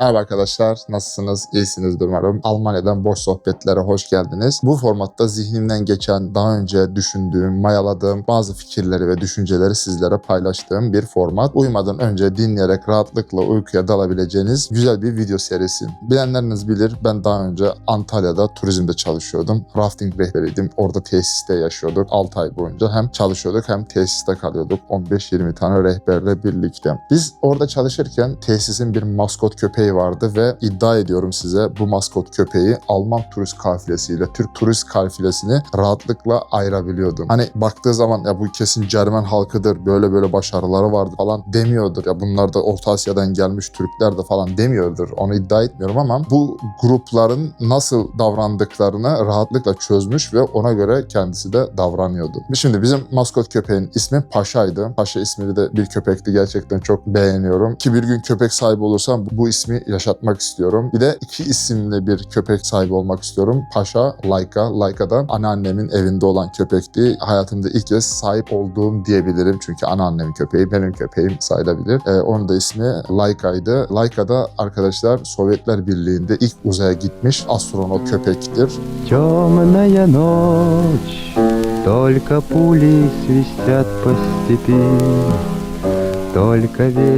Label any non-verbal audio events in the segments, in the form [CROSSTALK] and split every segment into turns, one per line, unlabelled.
Merhaba arkadaşlar, nasılsınız? İyisinizdir umarım. Almanya'dan boş sohbetlere hoş geldiniz. Bu formatta zihnimden geçen, daha önce düşündüğüm, mayaladığım bazı fikirleri ve düşünceleri sizlere paylaştığım bir format. Uyumadan önce dinleyerek rahatlıkla uykuya dalabileceğiniz güzel bir video serisi. Bilenleriniz bilir, ben daha önce Antalya'da turizmde çalışıyordum. Rafting rehberiydim. Orada tesiste yaşıyorduk. 6 ay boyunca hem çalışıyorduk hem tesiste kalıyorduk. 15-20 tane rehberle birlikte. Biz orada çalışırken tesisin bir maskot köpeği vardı ve iddia ediyorum size bu maskot köpeği Alman turist kafilesiyle Türk turist kafilesini rahatlıkla ayırabiliyordu. Hani baktığı zaman ya bu kesin Cermen halkıdır böyle böyle başarıları vardı falan demiyordur. Ya bunlar da Orta Asya'dan gelmiş Türkler de falan demiyordur. Onu iddia etmiyorum ama bu grupların nasıl davrandıklarını rahatlıkla çözmüş ve ona göre kendisi de davranıyordu. Şimdi bizim maskot köpeğin ismi Paşa'ydı. Paşa ismini de bir köpekti. Gerçekten çok beğeniyorum. Ki bir gün köpek sahibi olursam bu ismi yaşatmak istiyorum. Bir de iki isimli bir köpek sahibi olmak istiyorum. Paşa, Laika. Laika da anneannemin evinde olan köpekti. Hayatımda ilk kez sahip olduğum diyebilirim. Çünkü anneannemin köpeği benim köpeğim sayılabilir. Ee, onun da ismi Laika'ydı. Laika da arkadaşlar Sovyetler Birliği'nde ilk uzaya gitmiş astronot köpektir.
Темная ночь, только пули свистят по степи,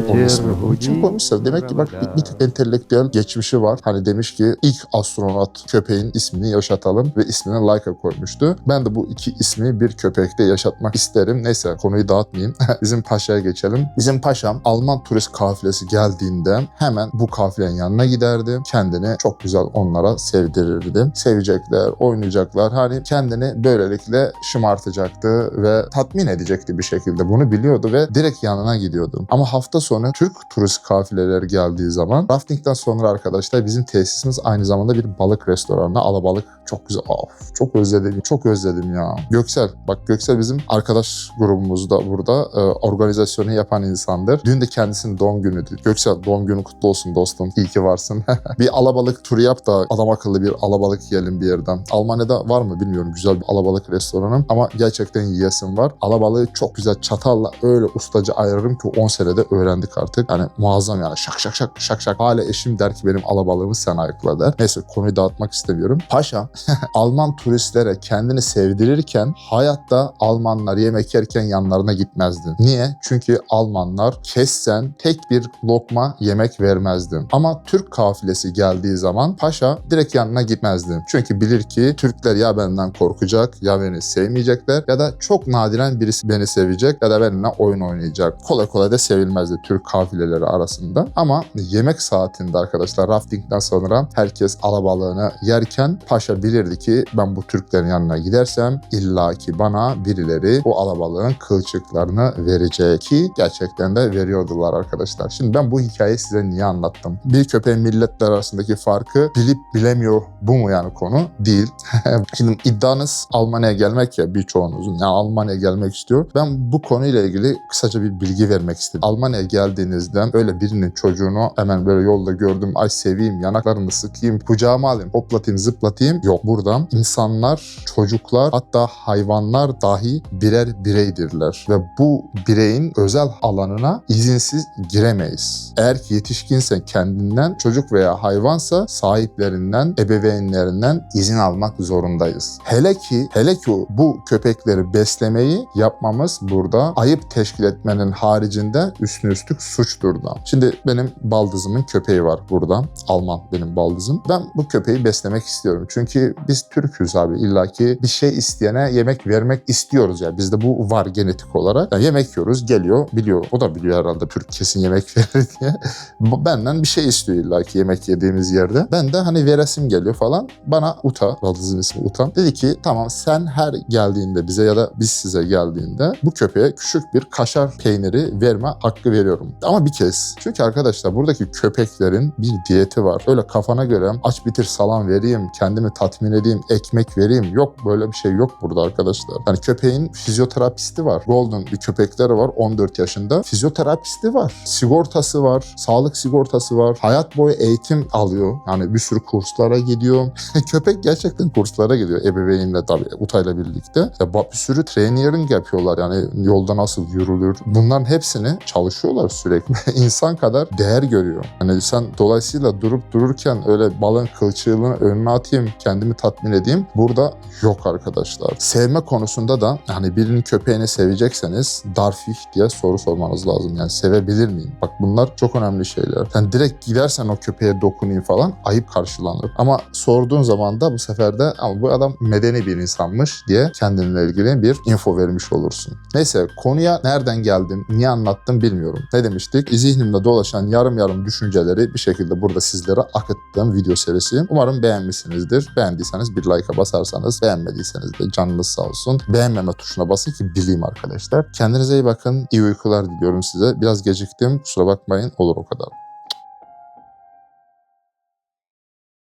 Olmasın.
Kim
koymuşsa demek ki bak bir, bir entelektüel geçmişi var. Hani demiş ki ilk astronot köpeğin ismini yaşatalım ve ismine Laika koymuştu. Ben de bu iki ismi bir köpekte yaşatmak isterim. Neyse konuyu dağıtmayayım. [LAUGHS] Bizim paşaya geçelim. Bizim paşam Alman turist kafilesi geldiğinde hemen bu kafilenin yanına giderdi. Kendini çok güzel onlara sevdirirdi. Sevecekler, oynayacaklar. Hani kendini böylelikle şımartacaktı ve tatmin edecekti bir şekilde. Bunu biliyordu ve direkt yanına gidiyor gidiyordu. Ama hafta sonu Türk turist kafileleri geldiği zaman raftingden sonra arkadaşlar bizim tesisimiz aynı zamanda bir balık restoranı. Alabalık çok güzel. Of, çok özledim. Çok özledim ya. Göksel. Bak Göksel bizim arkadaş grubumuzda burada e, organizasyonu yapan insandır. Dün de kendisinin doğum günüydü. Göksel doğum günü kutlu olsun dostum. İyi ki varsın. [LAUGHS] bir alabalık turu yap da adam akıllı bir alabalık yiyelim bir yerden. Almanya'da var mı bilmiyorum güzel bir alabalık restoranı ama gerçekten yiyesim var. Alabalığı çok güzel çatalla öyle ustaca ayırırım ki 10 senede öğrendik artık. Yani muazzam yani şak şak şak şak şak. Hala eşim der ki benim alabalığımı sen ayıkla der. Neyse konuyu dağıtmak istemiyorum. Paşa [LAUGHS] Alman turistlere kendini sevdirirken hayatta Almanlar yemek yerken yanlarına gitmezdi. Niye? Çünkü Almanlar kessen tek bir lokma yemek vermezdi. Ama Türk kafilesi geldiği zaman paşa direkt yanına gitmezdi. Çünkü bilir ki Türkler ya benden korkacak ya beni sevmeyecekler ya da çok nadiren birisi beni sevecek ya da benimle oyun oynayacak. Kolay kolay da sevilmezdi Türk kafileleri arasında. Ama yemek saatinde arkadaşlar raftingden sonra herkes alabalığını yerken paşa bilirdi ki ben bu Türklerin yanına gidersem illaki bana birileri o alabalığın kılçıklarını verecek ki gerçekten de veriyordular arkadaşlar. Şimdi ben bu hikayeyi size niye anlattım? Bir köpeğin milletler arasındaki farkı bilip bilemiyor bu mu yani konu? Değil. [LAUGHS] Şimdi iddianız Almanya'ya gelmek ya birçoğunuzun yani Almanya'ya gelmek istiyor. Ben bu konuyla ilgili kısaca bir bilgi vermek istedim. Almanya'ya geldiğinizde öyle birinin çocuğunu hemen böyle yolda gördüm ay seveyim yanaklarını sıkayım kucağıma alayım hoplatayım zıplatayım yok burada insanlar çocuklar hatta hayvanlar dahi birer bireydirler ve bu bireyin özel alanına izinsiz giremeyiz. Eğer ki yetişkinsen kendinden çocuk veya hayvansa sahiplerinden ebeveynlerinden izin almak zorundayız. Hele ki hele ki bu köpekleri beslemeyi yapmamız burada ayıp teşkil etmenin haricinde üstüne üstlük suçtur da. Şimdi benim baldızımın köpeği var burada. Alman benim baldızım. Ben bu köpeği beslemek istiyorum. Çünkü biz Türk'üz abi. İlla ki bir şey isteyene yemek vermek istiyoruz ya. Bizde bu var genetik olarak. Yani yemek yiyoruz geliyor biliyor. O da biliyor herhalde Türk kesin yemek [LAUGHS] verir diye. Benden bir şey istiyor illa ki yemek yediğimiz yerde. Ben de hani veresim geliyor falan. Bana Uta, baldızın ismi Uta. Dedi ki tamam sen her geldiğinde bize ya da biz size geldiğinde bu köpeğe küçük bir kaşar peyniri verme hakkı veriyorum. Ama bir kez. Çünkü arkadaşlar buradaki köpeklerin bir diyeti var. Öyle kafana göre aç bitir salam vereyim, kendimi tatmin edeyim, ekmek vereyim. Yok böyle bir şey yok burada arkadaşlar. Yani köpeğin fizyoterapisti var. Golden bir köpekleri var 14 yaşında. Fizyoterapisti var. Sigortası var. Sağlık sigortası var. Hayat boyu eğitim alıyor. Yani bir sürü kurslara gidiyor. [LAUGHS] Köpek gerçekten kurslara gidiyor. Ebeveynle tabii Utay'la birlikte. Ya bir sürü training yapıyorlar. Yani yolda nasıl yürülür. Bunların hepsini hepsini çalışıyorlar sürekli. [LAUGHS] İnsan kadar değer görüyor. Hani sen dolayısıyla durup dururken öyle balın kılçığını önüne atayım, kendimi tatmin edeyim. Burada yok arkadaşlar. Sevme konusunda da hani birinin köpeğini sevecekseniz darfih diye soru sormanız lazım. Yani sevebilir miyim? Bak bunlar çok önemli şeyler. Sen direkt gidersen o köpeğe dokunayım falan ayıp karşılanır. Ama sorduğun zaman da bu sefer de ama bu adam medeni bir insanmış diye kendinle ilgili bir info vermiş olursun. Neyse konuya nereden geldim, niye anlattım bilmiyorum. Ne demiştik? Zihnimde dolaşan yarım yarım düşünceleri bir şekilde burada sizlere akıttığım video serisi. Umarım beğenmişsinizdir. Beğendiyseniz bir like'a basarsanız, beğenmediyseniz de canınız sağ olsun. Beğenmeme tuşuna basın ki bileyim arkadaşlar. Kendinize iyi bakın. İyi uykular diliyorum size. Biraz geciktim. Kusura bakmayın. Olur o kadar.